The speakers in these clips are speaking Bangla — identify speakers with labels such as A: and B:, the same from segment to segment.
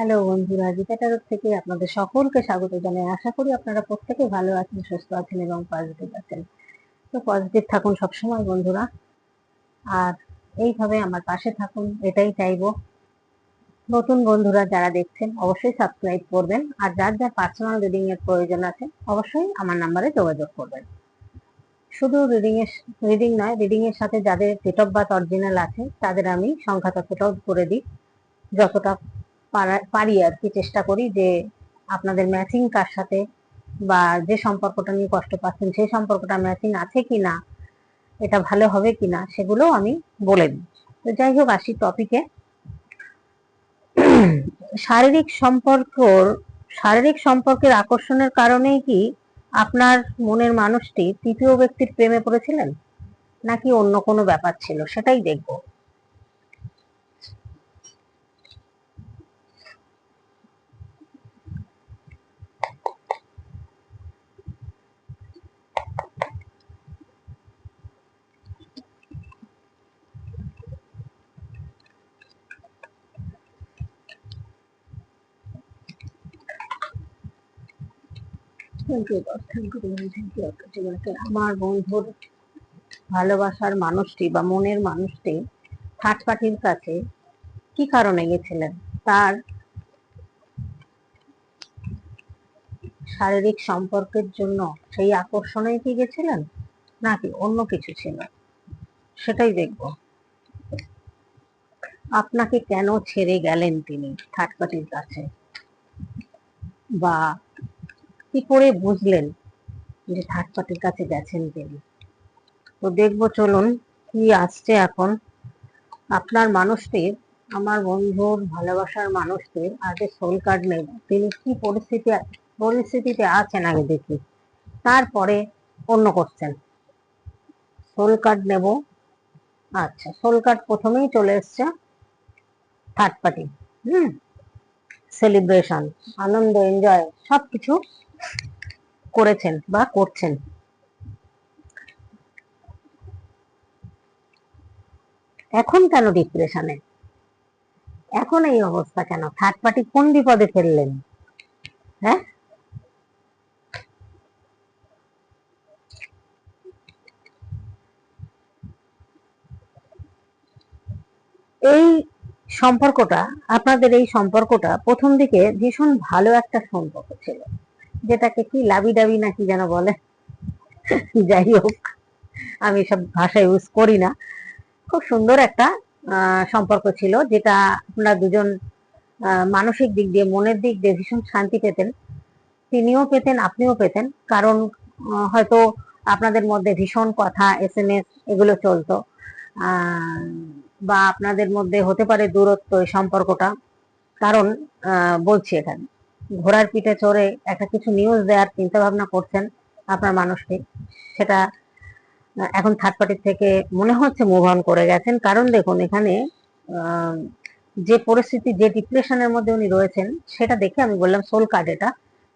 A: হ্যালো বন্ধুরা গীতাটার থেকে আপনাদের সকলকে স্বাগত জানাই। আশা করি আপনারা প্রত্যেকে ভালো আছেন, সুস্থ আছেন এবং পজিটিভ আছেন। তো পজিটিভ থাকুন সবসময় বন্ধুরা। আর এইভাবে আমার পাশে থাকুন, এটাই চাইব। নতুন বন্ধুরা যারা দেখছেন, অবশ্যই সাবস্ক্রাইব করবেন। আর যার যার পার্সোনাল রিডিং এর প্রয়োজন আছে, অবশ্যই আমার নাম্বারে যোগাযোগ করবেন। শুধু রিডিং এর রিডিং নয় রিডিং এর সাথে যাদের ডেট অফ বার্থ অরিজিনাল আছে, তাদের আমি সংখ্যা তথ্যটাও করে দিই, যতটা পারা- আর কি, চেষ্টা করি যে আপনাদের ম্যাচিং কার সাথে বা যে সম্পর্কটা নিয়ে কষ্ট পাচ্ছেন, সেই সম্পর্কটা ম্যাচিং আছে কি না এটা ভালো হবে কি না সেগুলো আমি বলে দিই। তো যাই হোক, আসি টপিকে শারীরিক সম্পর্কর, শারীরিক সম্পর্কের আকর্ষণের কারণেই কি আপনার মনের মানুষটি তৃতীয় ব্যক্তির প্রেমে পড়েছিলেন? নাকি অন্য কোনো ব্যাপার ছিল? সেটাই দেখব। আমার বন্ধুর ভালোবাসার মানুষটি বা মনের মানুষটি থার্ড পার্টির কাছে কি কারণে গেছিলেন? তার শারীরিক সম্পর্কের জন্য সেই আকর্ষণেই কি গেছিলেন? নাকি অন্য কিছু ছিল? সেটাই দেখব। আপনাকে কেন ছেড়ে গেলেন তিনি থার্ড কাছে? বা কি করে বুঝলেন যে পার্টির কাছে গেছেন তিনি? তো দেখব চলুন কি আসছে এখন। আপনার মানুষটির আমার বন্ধুর, ভালোবাসার মানুষটির আগে সোল কার্ড নেব তিনি কি পরিস্থিতি, পরিস্থিতিতে আছেন আগে দেখি। তারপরে অন্য করছেন সোল কার্ড নেব। আচ্ছা সোল কার্ড প্রথমেই চলে এসছে থার্ড পার্টি হুম? সেলিব্রেশন আনন্দ এনজয় সবকিছু করেছেন বা করছেন। এখন কেন ডিপ্রেশনে এখন এই অবস্থা কেন? থার্ড পার্টি কোন বিপদে ফেললেন? হ্যাঁ? এই সম্পর্কটা, আপনাদের এই সম্পর্কটা প্রথম দিকে ভীষণ ভালো একটা সম্পর্ক ছিল। যেটাকে কি লাবি ডাবি না কি যেন বলে। যাই হোক, আমি সব ভাষা ইউজ করি না। খুব সুন্দর একটা সম্পর্ক ছিল, যেটা আপনারা দুজন মানসিক দিক দিয়ে, মনের দিক দিয়ে ভীষণ শান্তি পেতেন। তিনিও পেতেন, আপনিও পেতেন। কারণ হয়তো আপনাদের মধ্যে ভীষণ কথা এস এম এস এগুলো চলতো। বা আপনাদের মধ্যে হতে পারে দূরত্ব এই সম্পর্কটা। কারণ বলছি এখানে ঘোড়ার পিঠে চড়ে একটা কিছু নিউজ দেওয়ার চিন্তা ভাবনা করছেন আপনার মানুষটি। সেটা এখন থার্ড পার্টির থেকে মনে হচ্ছে মুভ অন করে গেছেন। কারণ দেখুন, এখানে যে পরিস্থিতি, যে ডিপ্রেশনের মধ্যে উনি রয়েছেন, সেটা দেখে আমি বললাম সোল কার্ড এটা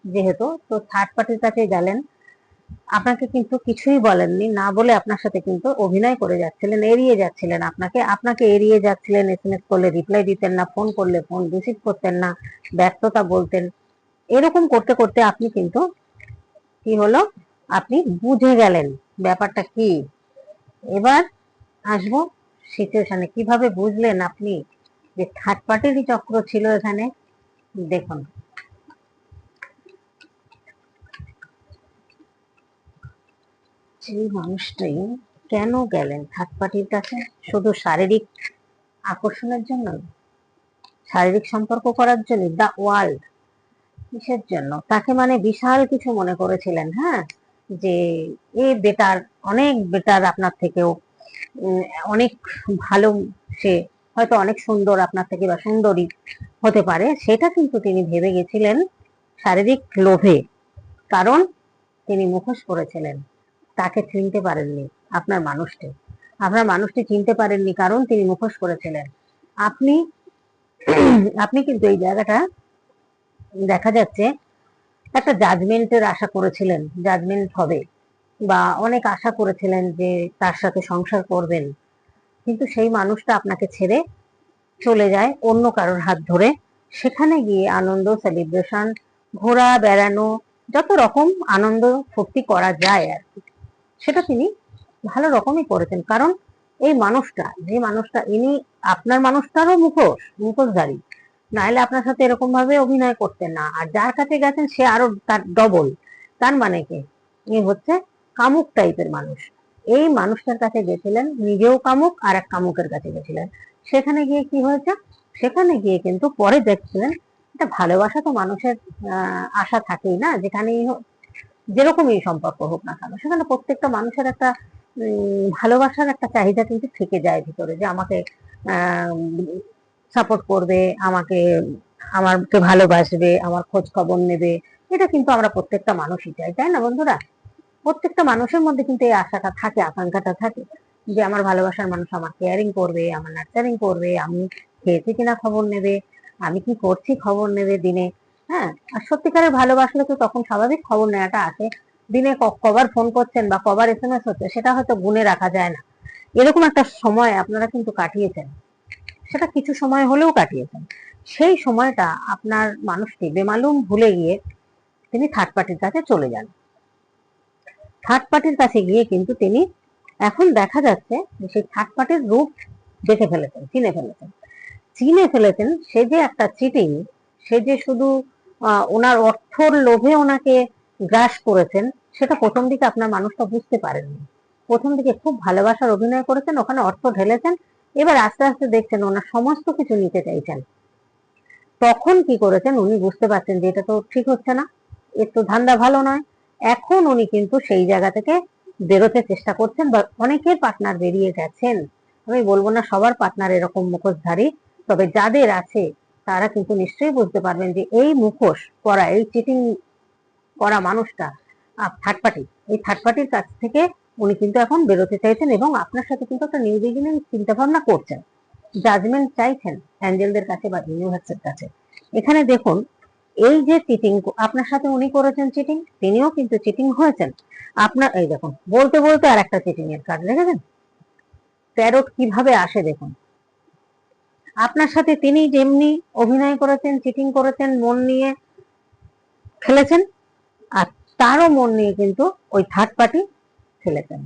A: যেহেতু। তো থার্ড পার্টির কাছে গেলেন। আপনাকে কিন্তু কিছুই বলেননি, না বলে আপনার সাথে কিন্তু অভিনয় করে যাচ্ছিলেন, এড়িয়ে যাচ্ছিলেন আপনাকে। আপনাকে এড়িয়ে যাচ্ছিলেন এস এম এস করলে রিপ্লাই দিতেন না ফোন করলে ফোন রিসিভ করতেন না ব্যস্ততা বলতেন। এরকম করতে করতে আপনি কিন্তু কি হলো? আপনি বুঝে গেলেন ব্যাপারটা কি। এবার আসব সিচুয়েশনে কীভাবে বুঝলেন আপনি যে থার্ড পার্টিরই চক্র ছিল এখানে? দেখুন। সেই মানুষটাই কেন গেলেন থার্ড পার্টির কাছে? শুধু শারীরিক আকর্ষণের জন্য? শারীরিক সম্পর্ক করার জন্য? দ্য ওয়ার্ল্ড কিসের জন্য? তাকে মানে বিশাল কিছু মনে করেছিলেন হ্যাঁ? যে এ বেটার, অনেক বেটার আপনার থেকেও অনেক ভালো সে, হয়তো অনেক সুন্দর আপনার থেকে বা সুন্দরী হতে পারে। সেটা কিন্তু তিনি ভেবে গেছিলেন শারীরিক লোভে, কারণ তিনি মুখোশ করেছিলেন তাকে চিনতে পারেননি আপনার মানুষটি। আপনার মানুষটি চিনতে পারেননি কারণ তিনি মুখোশ করেছিলেন আপনি আপনি কিন্তু এই জায়গাটা দেখা যাচ্ছে একটা জাজমেন্টের আশা করেছিলেন জাজমেন্ট হবে বা অনেক আশা করেছিলেন যে তার সাথে সংসার করবেন। কিন্তু সেই মানুষটা আপনাকে ছেড়ে চলে যায় অন্য কারোর হাত ধরে। সেখানে গিয়ে আনন্দ সেলিব্রেশন ঘোরা, বেড়ানো, যত রকম আনন্দ ফুর্তি করা যায় আর কি, সেটা তিনি ভালো রকমই করেছেন। কারণ এই মানুষটা, যে মানুষটা, ইনি আপনার মানুষটারও মুখোশ, মুখোশধারী। নাহলে আপনার সাথে এরকম ভাবে অভিনয় করতেন না। আর যার কাছে গেছেন, সে আরও তার ডবল তার মানে কি? ইনি হচ্ছে কামুক টাইপের মানুষ। এই মানুষটার কাছে গেছিলেন, নিজেও কামুক আর এক কামুকের কাছে গেছিলেন। সেখানে গিয়ে কি হয়েছে? সেখানে গিয়ে কিন্তু পরে দেখছিলেন এটা ভালোবাসা তো মানুষের আশা থাকেই না, যেখানেই যেরকমই সম্পর্ক হোক না কেন। সেখানে প্রত্যেকটা মানুষের একটা ভালোবাসার একটা চাহিদা কিন্তু থেকে যায় ভিতরে যে আমাকে সাপোর্ট করবে, আমাকে আমাকে ভালোবাসবে, আমার খোঁজ খবর নেবে। এটা কিন্তু আমরা প্রত্যেকটা মানুষই চাই, তাই না বন্ধুরা? প্রত্যেকটা মানুষের মধ্যে কিন্তু এই আশাটা থাকে, আকাঙ্ক্ষাটা থাকে যে আমার ভালোবাসার মানুষ আমার কেয়ারিং করবে, আমার নার্চারিং করবে, আমি খেয়েছি কিনা খবর নেবে, আমি কি করছি খবর নেবে দিনে হ্যাঁ? আর সত্যিকারের ভালোবাসলে তো তখন স্বাভাবিক খবর নেওয়াটা আসে। দিনে কবার ফোন করছেন বা কবার এস এম এস হচ্ছে, সেটা হয়তো গুনে রাখা যায় না। এরকম একটা সময় আপনারা কিন্তু কাটিয়েছেন। সেটা কিছু সময় হলেও কাটিয়েছেন। সেই সময়টা আপনার মানুষটি বেমালুম ভুলে গিয়ে তিনি থার্ড পার্টির কাছে চলে যান। থার্ড পার্টির কাছে গিয়ে কিন্তু তিনি এখন দেখা যাচ্ছে যে সেই থার্ড পার্টির রূপ দেখে ফেলেছেন, চিনে ফেলেছেন। চিনে ফেলেছেন সে যে একটা চিটিং, সে যে শুধু ওনার অর্থর লোভে ওনাকে গ্রাস করেছেন, সেটা প্রথম দিকে আপনার মানুষটা বুঝতে পারেননি। প্রথম দিকে খুব ভালোবাসার অভিনয় করেছেন, ওখানে অর্থ ঢেলেছেন এবার আস্তে আস্তে দেখছেন ওনার সমস্ত কিছু নিতে চাইছেন। তখন কি করেছেন উনি বুঝতে পারছেন যে এটা তো ঠিক হচ্ছে না, এর তো ধান্দা ভালো নয়। এখন উনি কিন্তু সেই জায়গা থেকে বেরোতে চেষ্টা করছেন বা অনেকের পার্টনার বেরিয়ে গেছেন। আমি বলব না সবার পার্টনার এরকম মুখোশধারী, তবে যাদের আছে তারা কিন্তু নিশ্চয়ই বুঝতে পারবেন যে এই মুখোশ করা এই চিটিং করা মানুষটা থার্ড পার্টি এই থার্ড পার্টির কাছ থেকে উনি কিন্তু এখন বেরোতে চাইছেন এবং আপনার সাথে কিন্তু একটা নিউ বিগিনিং চিন্তা ভাবনা করছেন। জাজমেন্ট চাইছেন অ্যাঞ্জেলদের কাছে বা ইউনিভার্সের কাছে। এখানে দেখুন, এই যে চিটিং আপনার সাথে উনি করেছেন চিটিং তিনিও কিন্তু চিটিং হয়েছেন। আপনার, এই দেখুন, বলতে বলতে আর একটা চিটিং এর কার্ড দেখেছেন? প্যারট কীভাবে আসে দেখুন। আপনার সাথে তিনি যেমনি অভিনয় করেছেন চিটিং করেছেন, মন নিয়ে খেলেছেন, আর তারও মন নিয়ে কিন্তু ওই থার্ড পার্টি খেলেছেন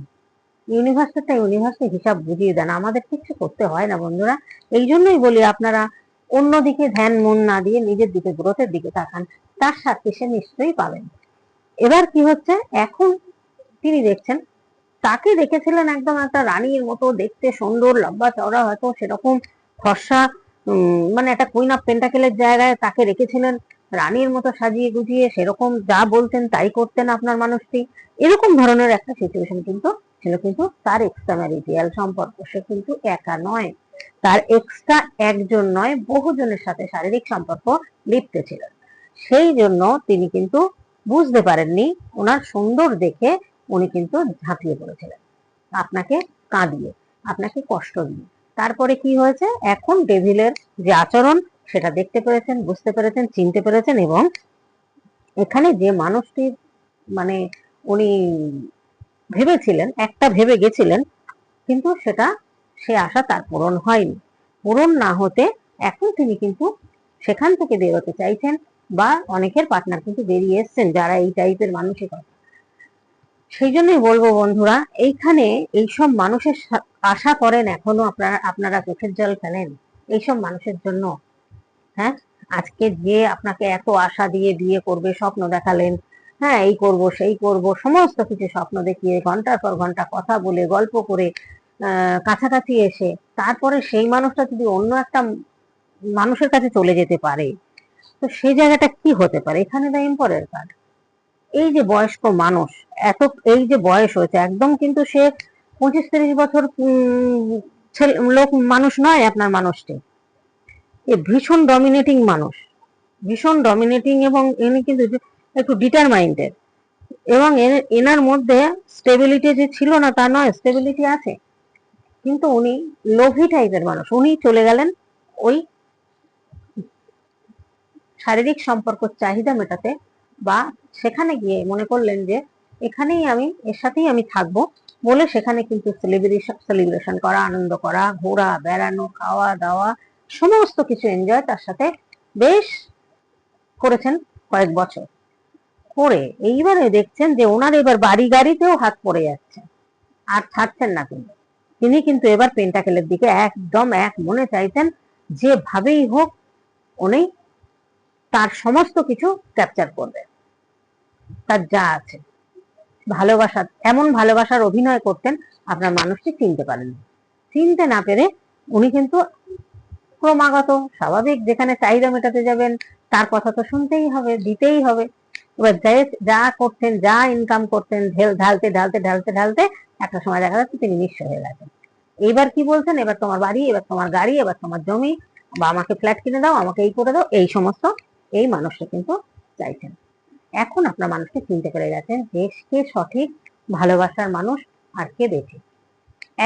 A: ইউনিভার্সিটিটা ইউনিভার্সিটি হিসাব বুঝিয়ে দেন। আমাদের কিছু করতে হয় না বন্ধুরা। এই জন্যই বলি আপনারা অন্যদিকে ধ্যান মন না দিয়ে নিজের দিকে গ্রোথের দিকে তাকান। তার সাথে সে নিশ্চয়ই পাবেন। এবার কি হচ্ছে? এখন তিনি দেখছেন, তাকে দেখেছিলেন একদম একটা রানীর মতো দেখতে সুন্দর, লম্বা চওড়া, হয়তো সেরকম ফর্সা মানে একটা কুইন অফ পেন্টাকেলের জায়গায় তাকে রেখেছিলেন। রানীর মতো সাজিয়ে গুজিয়ে সেরকম যা বলতেন তাই করতেন আপনার মানুষটি, এরকম ধরনের একটা সিচুয়েশন কিন্তু ছিল কিন্তু তার এক্সট্রা ম্যারিটিয়াল সম্পর্ক। সে কিন্তু একা নয়। তার এক্সট্রা একজন নয়, বহুজনের সাথে শারীরিক সম্পর্ক লিপ্ত ছিলেন সেই জন্য তিনি কিন্তু বুঝতে পারেননি, ওনার সুন্দর দেখে উনি কিন্তু ঝাঁপিয়ে পড়েছিলেন। আপনাকে কাঁদিয়ে, আপনাকে কষ্ট দিয়ে। তারপরে কি হয়েছে? এখন ডেভিলের যে আচরণ সেটা দেখতে পেরেছেন, বুঝতে পেরেছেন, চিনতে পেরেছেন এবং এখানে যে মানুষটির মানে উনি ভেবেছিলেন, একটা ভেবে গেছিলেন, কিন্তু সেটা সে আশা তার পূরণ হয়নি। পূরণ না হতে এখন তিনি কিন্তু সেখান থেকে বেরোতে চাইছেন বা অনেকের পার্টনার কিন্তু বেরিয়ে এসছেন যারা এই টাইপের মানসিকতা। সেই জন্যই বলব বন্ধুরা, এইখানে এইসব মানুষের আশা করেন এখনও আপনারা আপনারা চোখের জল ফেলেন। এইসব মানুষের জন্য হ্যাঁ? আজকে যে আপনাকে এত আশা দিয়ে বিয়ে করবে, স্বপ্ন দেখালেন হ্যাঁ এই করব, সেই করব, সমস্ত কিছু স্বপ্ন দেখিয়ে ঘণ্টার পর ঘণ্টা কথা বলে, গল্প করে কাছাকাছি এসে, তারপরে সেই মানুষটা যদি অন্য একটা মানুষের কাছে চলে যেতে পারে, তো সেই জায়গাটা কি হতে পারে? এখানে দা এম্পরের কার্ড এই যে বয়স্ক মানুষ, এত, এই যে বয়স হয়েছে, একদম কিন্তু সে পঁচিশ তিরিশ বছর ছেলে, লোক, মানুষ নয় আপনার মানুষটি। এ ভীষণ ডমিনেটিং মানুষ। ভীষণ ডমিনেটিং এবং ইনি কিন্তু একটু ডিটারমাইন্ডেড এবং এনার মধ্যে স্টেবিলিটি যে ছিল না, তা নয় স্টেবিলিটি আছে। কিন্তু উনি লোভী টাইপের মানুষ। উনি চলে গেলেন ওই শারীরিক সম্পর্ক চাহিদা মেটাতে বা সেখানে গিয়ে মনে করলেন যে, এখানেই আমি, এর সাথেই আমি থাকব বলে সেখানে কিন্তু সেলিব্রেশন সেলিব্রেশন করা, আনন্দ করা, ঘোরা, বেড়ানো খাওয়া দাওয়া সমস্ত কিছু এনজয় তার সাথে বেশ করেছেন কয়েক বছর। করে এইবারে দেখছেন যে ওনার এবার বাড়ি গাড়িতেও হাত পড়ে যাচ্ছে। আর ছাড়ছেন না কিন্তু তিনি কিন্তু এবার পেন্টাকেলের দিকে একদম এক মনে চাইছেন, যেভাবেই হোক উনি তার সমস্ত কিছু ক্যাপচার করবে তার যা আছে। ভালোবাসা, এমন ভালোবাসার অভিনয় করতেন, আপনার মানুষটি চিনতে পারেন চিনতে না পেরে উনি কিন্তু ক্রমাগত, স্বাভাবিক, যেখানে চাহিদা মেটাতে যাবেন, তার কথা তো শুনতেই হবে, দিতেই হবে। এবার যে- করতেন, যা ইনকাম করতেন, ঢেল, ঢালতে ঢালতে ঢালতে ঢালতে একটা সময় দেখা যাচ্ছে তিনি নিঃস্ব হয়ে গেছেন। এইবার কি বলছেন? এবার তোমার বাড়ি, এবার তোমার গাড়ি, এবার তোমার জমি, বা আমাকে ফ্ল্যাট কিনে দাও, আমাকে এই করে দাও, এই সমস্ত, এই মানুষটা কিন্তু চাইছেন। এখন আপনার মানুষকে চিনতে পেরে গেছেন যে কে সঠিক ভালোবাসার মানুষ আর কে বেঠি?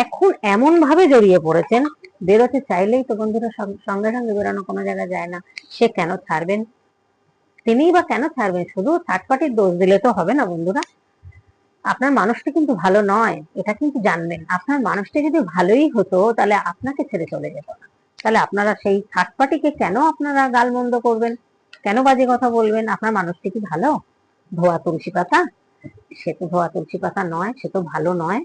A: এখন এমন ভাবে জড়িয়ে পড়েছেন, বেরোতে চাইলেই তো বন্ধুরা সঙ্গে সঙ্গে বেরোনো কোনো জায়গায় যায় না। সে কেন ছাড়বেন? তিনিই বা কেন ছাড়বেন? শুধু থার্ড পার্টির দোষ দিলে তো হবে না বন্ধুরা। আপনার মানুষটা কিন্তু ভালো নয়, এটা কিন্তু জানবেন। আপনার মানুষটা যদি ভালোই হতো, তাহলে আপনাকে ছেড়ে চলে যেত না। তাহলে আপনারা সেই থার্ড পার্টিকে কেন আপনারা গালমন্দ করবেন? কেন বাজে কথা বলবেন? আপনার মানুষটি কি ভালো? ধোয়া তুলসী পাতা? সে তো ধোয়া তুলসী পাতা নয়, সে তো ভালো নয়।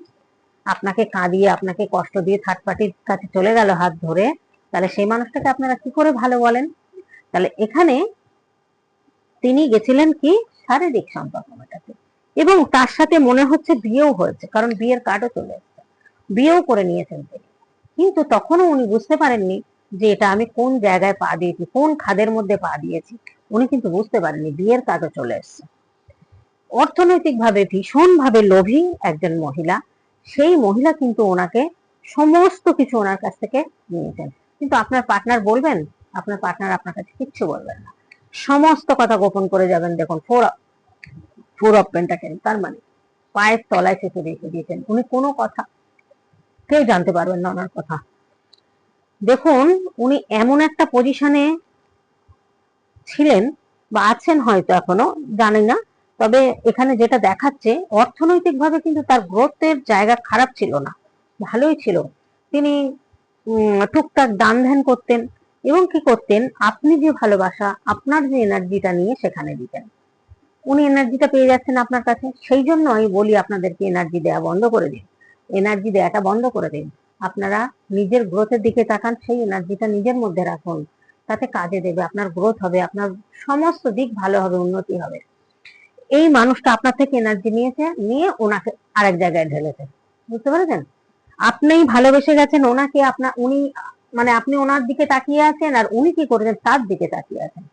A: আপনাকে কাঁদিয়ে, আপনাকে কষ্ট দিয়ে থার্ড পার্টির কাছে চলে গেল হাত ধরে, তাহলে সেই মানুষটাকে আপনারা কি করে ভালো বলেন? তাহলে এখানে তিনি গেছিলেন কি? শারীরিক সম্পর্ক মেটাতে এবং তার সাথে মনে হচ্ছে বিয়েও হয়েছে, কারণ বিয়ের কার্ডও চলে এসেছে। বিয়েও করে নিয়েছেন তিনি। কিন্তু তখনও উনি বুঝতে পারেননি যে এটা আমি কোন জায়গায় পা দিয়েছি, কোন খাদের মধ্যে পা দিয়েছি। উনি কিন্তু বুঝতে পারেননি, বিয়ের কার্ডও চলে এসেছে। অর্থনৈতিকভাবে ভীষণভাবে লোভী একজন মহিলা। সেই মহিলা কিন্তু ওনাকে সমস্ত কিছু ওনার কাছ থেকে নিয়েছেন। কিন্তু আপনার পার্টনার বলবেন? আপনার পার্টনার আপনার কাছে কিচ্ছু বলবেন না। সমস্ত কথা গোপন করে যাবেন, দেখুন ফোর ফোর অফ পেন্টাকেল তার মানে পায়ের তলায় চেপে রেখে দিয়েছেন। উনি কোনো কথা, কেউ জানতে পারবেন না ওনার কথা। দেখুন, উনি এমন একটা পজিশনে ছিলেন বা আছেন হয়তো এখনও, জানি না। তবে এখানে যেটা দেখাচ্ছে, অর্থনৈতিকভাবে কিন্তু তার গ্রোথের জায়গা খারাপ ছিল না। ভালোই ছিল। তিনি টুকটাক দান ধ্যান করতেন এবং কি করতেন, আপনি যে ভালোবাসা, আপনার যে এনার্জিটা নিয়ে সেখানে দিতেন। উনি এনার্জিটা পেয়ে যাচ্ছেন আপনার কাছে। সেই জন্য আমি বলি আপনাদেরকে এনার্জি দেওয়া বন্ধ করে দিন। এনার্জি দেওয়াটা বন্ধ করে দিন। আপনারা নিজের গ্রোথের দিকে তাকান, সেই এনার্জিটা নিজের মধ্যে রাখুন। তাতে কাজে দেবে, আপনার গ্রোথ হবে, আপনার সমস্ত দিক ভালো হবে, উন্নতি হবে। এই মানুষটা আপনার থেকে এনার্জি নিয়েছে, নিয়ে ওনাকে আরেক জায়গায় ঢেলেছে। বুঝতে পেরেছেন? আপনিই ভালোবেসে গেছেন ওনাকে আপনার উনি মানে আপনি ওনার দিকে তাকিয়ে আছেন আর উনি কি করেছেন তার দিকে তাকিয়ে আছেন।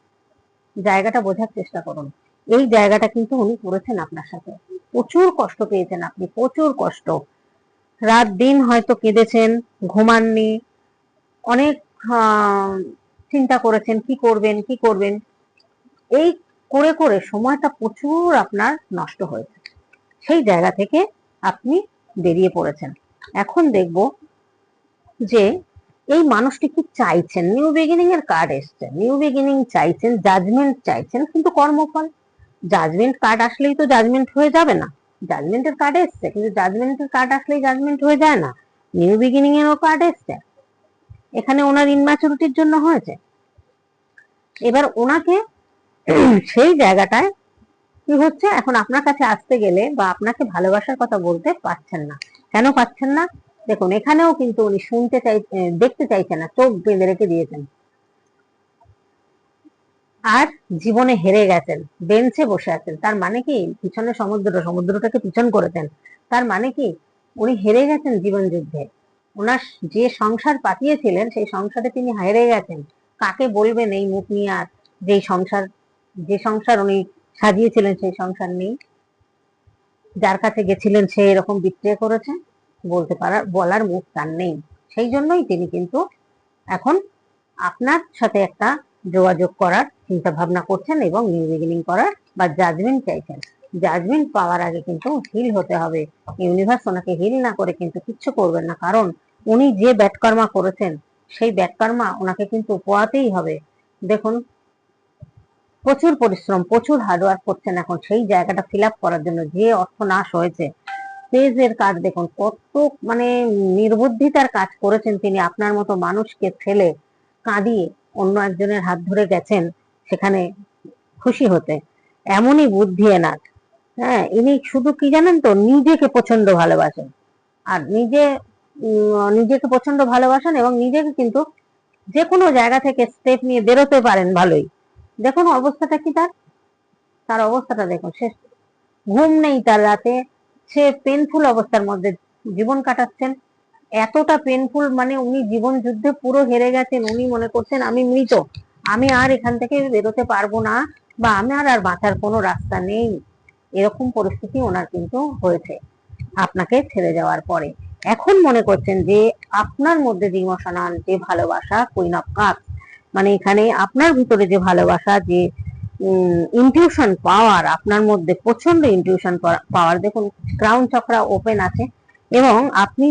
A: জায়গাটা বোঝার চেষ্টা করুন। এই জায়গাটা কিন্তু উনি করেছেন আপনার সাথে। প্রচুর কষ্ট পেয়েছেন আপনি, প্রচুর কষ্ট। রাত দিন হয়তো কেঁদেছেন, ঘুমাননি, অনেক চিন্তা করেছেন, কি করবেন কি করবেন। এই করে করে সময়টা প্রচুর আপনার নষ্ট হয়েছে। সেই জায়গা থেকে আপনি বেরিয়ে পড়েছেন। এখন দেখব যে এই মানুষটি কি চাইছেন? নিউ বিগিনিং এর কার্ড এসছে। নিউ বিগিনিং চাইছেন জাজমেন্ট চাইছেন, কিন্তু কর্মফল। জাজমেন্ট কার্ড আসলেই তো জাজমেন্ট হয়ে যাবে না। জাজমেন্টের কার্ড এসছে, কিন্তু জাজমেন্টের কার্ড আসলেই জাজমেন্ট হয়ে যায় না। নিউ বিগিনিং এরও কার্ড এসছে। এখানে ওনার ইনম্যাচুরিটির জন্য হয়েছে। এবার ওনাকে সেই জায়গাটায় কি হচ্ছে? এখন আপনার কাছে আসতে গেলে বা আপনাকে ভালোবাসার কথা বলতে পারছেন না। কেন পাচ্ছেন না? দেখুন, এখানেও কিন্তু উনি শুনতে চাই দেখতে চাইছেন না, চোখ বেঁধে রেখে দিয়েছেন। আর জীবনে হেরে গেছেন, বেঞ্চে বসে আছেন। তার মানে কি? পিছনে সমুদ্র, সমুদ্রটাকে পিছন করেছেন। তার মানে কি? উনি হেরে গেছেন জীবন যুদ্ধে। ওনার যে সংসার পাতিয়েছিলেন সেই সংসারে তিনি হেরে গেছেন। কাকে বলবেন এই মুখ নিয়ে? আর যে সংসার যে সংসার উনি সাজিয়েছিলেন সেই সংসার নেই। যার কাছে গেছিলেন সে এরকম বিক্রে করেছে, বলতে পারার, বলার মুখ তার নেই। সেই জন্যই তিনি কিন্তু এখন আপনার সাথে একটা যোগাযোগ করার চিন্তা ভাবনা করছেন এবং নিউ বিগিনিং করার বা জাজমেন্ট চাইছেন। জাজমেন্ট পাওয়ার আগে কিন্তু হিল হতে হবে। ইউনিভার্স ওনাকে হিল না করে কিন্তু কিচ্ছু করবেন না। কারণ উনি যে ব্যাটকর্মা করেছেন, সেই ব্যাটকর্মা ওনাকে কিন্তু পোয়াতেই হবে। দেখুন প্রচুর পরিশ্রম, প্রচুর হার্ডওয়ার্ক করছেন এখন সেই জায়গাটা ফিল করার জন্য যে অর্থ নাশ হয়েছে। পেজের কাজ দেখুন, কত মানে নির্বুদ্ধিতার কাজ করেছেন তিনি। আপনার মতো মানুষকে ফেলে কাঁদিয়ে অন্য একজনের হাত ধরে গেছেন, সেখানে খুশি হতে। এমনই বুদ্ধি এনার। হ্যাঁ ইনি শুধু কি জানেন তো? নিজেকে প্রচণ্ড ভালোবাসেন। আর নিজে নিজেকে প্রচণ্ড ভালোবাসেন এবং নিজেকে কিন্তু যে কোনো জায়গা থেকে স্টেপ নিয়ে বেরোতে পারেন ভালোই। দেখুন অবস্থাটা কি তার? তার অবস্থাটা দেখুন, সে ঘুম নেই তার রাতে, সে পেনফুল অবস্থার মধ্যে জীবন কাটাচ্ছেন। এতটা পেনফুল মানে উনি জীবন যুদ্ধে পুরো হেরে গেছেন, উনি মনে করছেন আমি মৃত, আমি আর এখান থেকে বেরোতে পারব না বা আমার আর বাঁচার কোনো রাস্তা নেই। এরকম পরিস্থিতি ওনার কিন্তু হয়েছে আপনাকে ছেড়ে যাওয়ার পরে। এখন মনে করছেন যে আপনার মধ্যে যে ইমোশনাল যে ভালোবাসা কুইন অফ কাপ মানে এখানে আপনার ভিতরে যে ভালোবাসা, যে ইনটিউশন পাওয়ার আপনার মধ্যে, প্রচণ্ড ইনটিউশন পাওয়ার দেখুন ক্রাউন চক্রা ওপেন আছে এবং আপনি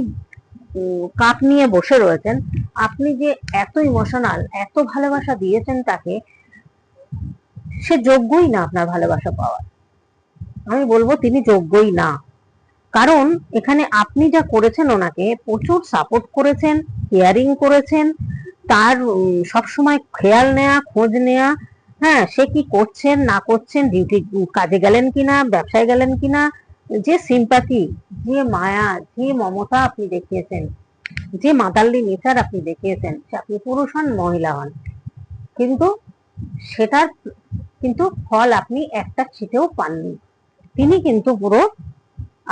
A: কাপ নিয়ে বসে রয়েছেন। আপনি যে এত ইমোশনাল এত ভালোবাসা দিয়েছেন তাকে, সে যোগ্যই না আপনার ভালোবাসা পাওয়ার। আমি বলব তিনি যোগ্যই না। কারণ এখানে আপনি যা করেছেন ওনাকে প্রচুর সাপোর্ট করেছেন কেয়ারিং করেছেন তার সবসময় খেয়াল নেয়া, খোঁজ নেয়া হ্যাঁ সে কি করছেন, না করছেন, ডিউটি কাজে গেলেন কিনা, ব্যবসায় গেলেন কিনা, যে সিম্পাথি যে মায়া, যে মমতা আপনি দেখিয়েছেন, যে মাদারলি নেচার আপনি দেখিয়েছেন আপনি পুরুষ হন, মহিলা হন, কিন্তু সেটার, কিন্তু ফল আপনি একটা ছিটেও পাননি। তিনি কিন্তু পুরো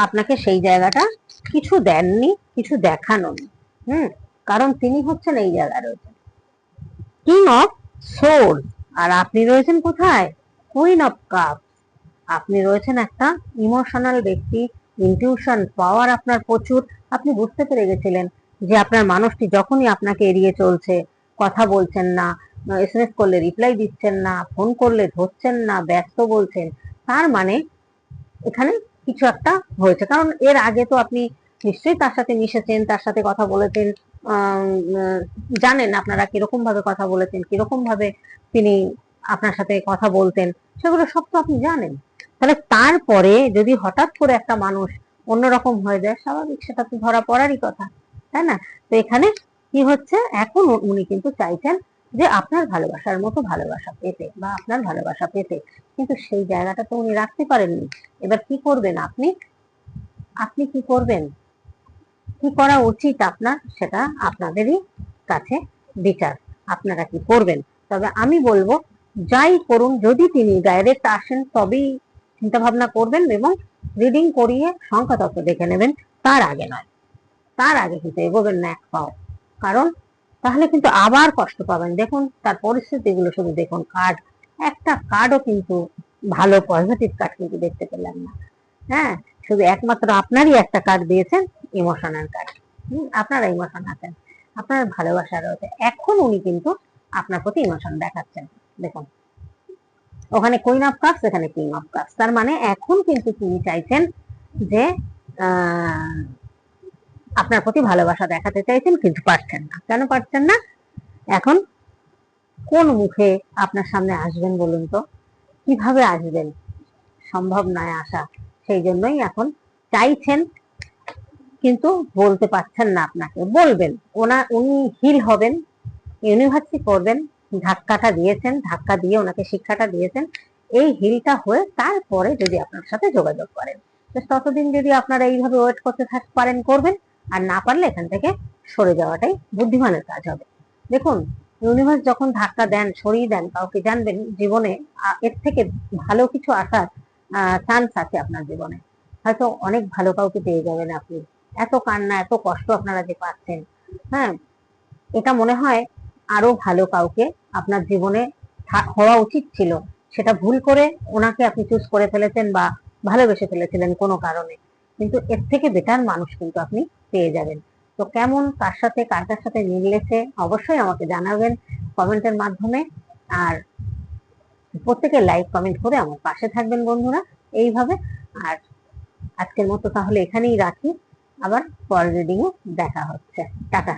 A: আপনাকে সেই জায়গাটা কিছু দেননি, কিছু দেখানোনি, হুম? কারণ তিনি হচ্ছেন এই জায়গায় রয়েছেন। কিং অফ সোর্স আর আপনি রয়েছেন কোথায়? কুইন অফ কাপ আপনি রয়েছেন একটা ইমোশনাল ব্যক্তি ইনটিউশন পাওয়ার আপনার প্রচুর। আপনি বুঝতে পেরে গেছিলেন যে আপনার মানুষটি যখনই আপনাকে এড়িয়ে চলছে, কথা বলছেন না এসএমএস করলে রিপ্লাই দিচ্ছেন না ফোন করলে ধরছেন না, ব্যস্ত বলছেন, তার মানে এখানে কিছু একটা হয়েছে। কারণ এর আগে তো আপনি নিশ্চয়ই তার সাথে মিশেছেন, তার সাথে কথা বলেছেন জানেন আপনারা কীরকম ভাবে কথা বলেছেন, কীরকম ভাবে তিনি আপনার সাথে কথা বলতেন, সেগুলো সব তো আপনি জানেন। তাহলে তারপরে যদি হঠাৎ করে একটা মানুষ অন্যরকম হয়ে যায়, স্বাভাবিক সেটা তো ধরা পড়ারই কথা, তাই না? তো এখানে কি হচ্ছে, এখন উনি কিন্তু চাইছেন যে আপনার ভালোবাসার মতো ভালোবাসা পেতে বা আপনার ভালোবাসা পেতে। কিন্তু সেই জায়গাটা তো উনি রাখতে পারেননি। এবার কি করবেন আপনি? আপনি কি করবেন? কি করা উচিত আপনার, সেটা আপনাদেরই কাছে বিচার। আপনারা কি করবেন? তবে আমি বলব, যাই করুন, যদি তিনি ডাইরেক্ট আসেন, তবেই চিন্তা ভাবনা করবেন এবং রিডিং করিয়ে সংখ্যা তত্ত্ব দেখে নেবেন। তার আগে নয়। তার আগে কিন্তু এগোবেন না এক পাও। কারণ তাহলে কিন্তু আবার কষ্ট পাবেন। দেখুন, তার পরিস্থিতিগুলো শুধু দেখুন কার্ড একটা কার্ডও কিন্তু ভালো পজিটিভ কার্ড কিন্তু দেখতে পেলাম না। হ্যাঁ? শুধু একমাত্র আপনারই একটা কার্ড দিয়েছেন ইমোশনাল কার্ড আপনারা ইমোশন আছেন। আপনার ভালোবাসা রয়েছে। এখন উনি কিন্তু আপনার প্রতি ইমোশন দেখাচ্ছেন। দেখুন, ওখানে কুইন অফ কাপস এখানে কিং অফ কাপস তার মানে এখন কিন্তু তিনি চাইছেন যে আপনার প্রতি ভালোবাসা দেখাতে চাইছেন কিন্তু পারছেন না। কেন পারছেন না? এখন কোন মুখে আপনার সামনে আসবেন বলুন তো? কীভাবে আসবেন? সম্ভব নয় আসা। সেই জন্যই এখন চাইছেন, কিন্তু বলতে পারছেন না আপনাকে। বলবেন, ওনা, উনি হিল হবেন, ইউনিভার্সিটি করবেন, ধাক্কাটা দিয়েছেন, ধাক্কা দিয়ে ওনাকে শিক্ষাটা দিয়েছেন। এই হিলটা হয়ে তারপরে যদি আপনার সাথে যোগাযোগ করেন। ততদিন যদি আপনারা এইভাবে ওয়েট করতে থাক, পারেন, করবেন, আর না পারলে এখান থেকে সরে যাওয়াটাই বুদ্ধিমানের কাজ হবে। দেখুন, ইউনিভার্স যখন ধাক্কা দেন, সরিয়ে দেন, কাউকে জানবেন, জীবনে এর থেকে ভালো কিছু আসার চান্স আছে আপনার জীবনে। হয়তো অনেক ভালো কাউকে পেয়ে যাবেন আপনি। এত কান্না, এত কষ্ট আপনারা যে পাচ্ছেন হ্যাঁ? এটা মনে হয় আরও ভালো কাউকে আপনার জীবনে হওয়া উচিত ছিল। সেটা ভুল করে ওনাকে আপনি চুজ করে ফেলেছেন বা ভালোবেসে ফেলেছিলেন কোনো কারণে। কিন্তু এর থেকে বেটার মানুষ কিন্তু আপনি পেয়ে যাবেন। তো কেমন, কার সাথে, কার কার সাথে মিলেছে, অবশ্যই আমাকে জানাবেন কমেন্টের মাধ্যমে। আর প্রত্যেকে লাইক কমেন্ট করে আমার পাশে থাকবেন বন্ধুরা, এইভাবে। আর আজকের মতো তাহলে এখানেই রাখি। আবার পরের রিডিংয়ে দেখা হচ্ছে। টাটা।